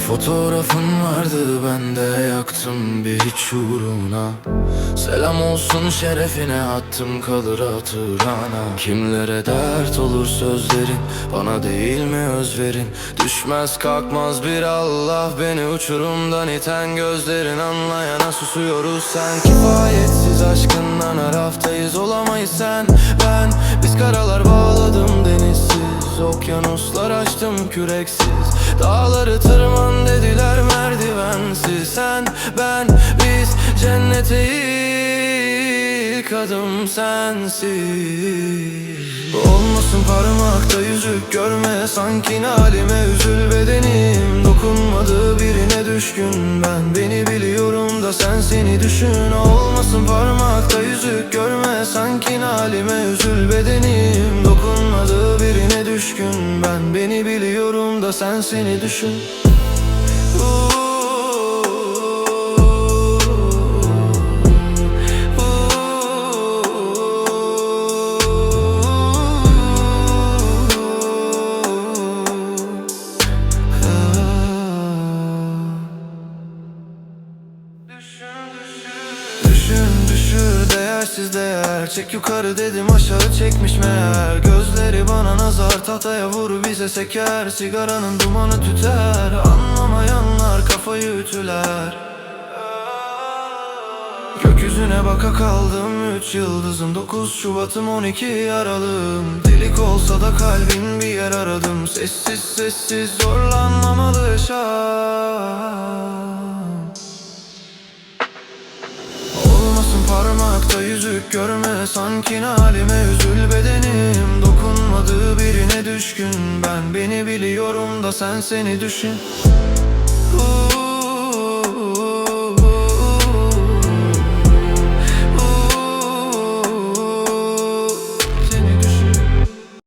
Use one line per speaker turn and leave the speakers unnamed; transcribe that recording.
fotoğrafın vardı ben de yaktım bir hiç uğruna. Selam olsun şerefine attım kalır hatırana. Kimlere dert olur sözlerin bana değil mi özverin? Düşmez kalkmaz bir Allah beni uçurumdan iten gözlerin. Anlayana susuyoruz sen kifayetsiz aşkından haraftayız olamayız sen Okyanuslar açtım küreksiz. Dağları tırman dediler merdivensiz. Sen ben biz cennete ilk adım sensiz. Olmasın parmakta yüzük görme Sanki halime üzül bedenim. Dokunmadığı birine düşkün ben Beni biliyorum da sen seni düşün. Olmasın parmakta yüzük görme Sanki halime üzül bedenim düşkün ben Beni biliyorum da sen seni düşün. Düşün düşür değersiz değer Çek yukarı dedim aşağı çekmiş meğer. Gözleri bana nazar tahtaya vur bize seker. Sigaranın dumanı tüter Anlamayanlar kafayı ütüler. Gökyüzüne baka kaldım Üç yıldızım. Dokuz Şubat'ım 12 Aralığım Delik olsa da kalbin bir yer aradım. Sessiz sessiz zorlanmamalı yaşam yüzük görme Sanki halime üzül bedenim Dokunmadığı birine düşkün Ben beni biliyorum da sen seni düşün Uuu.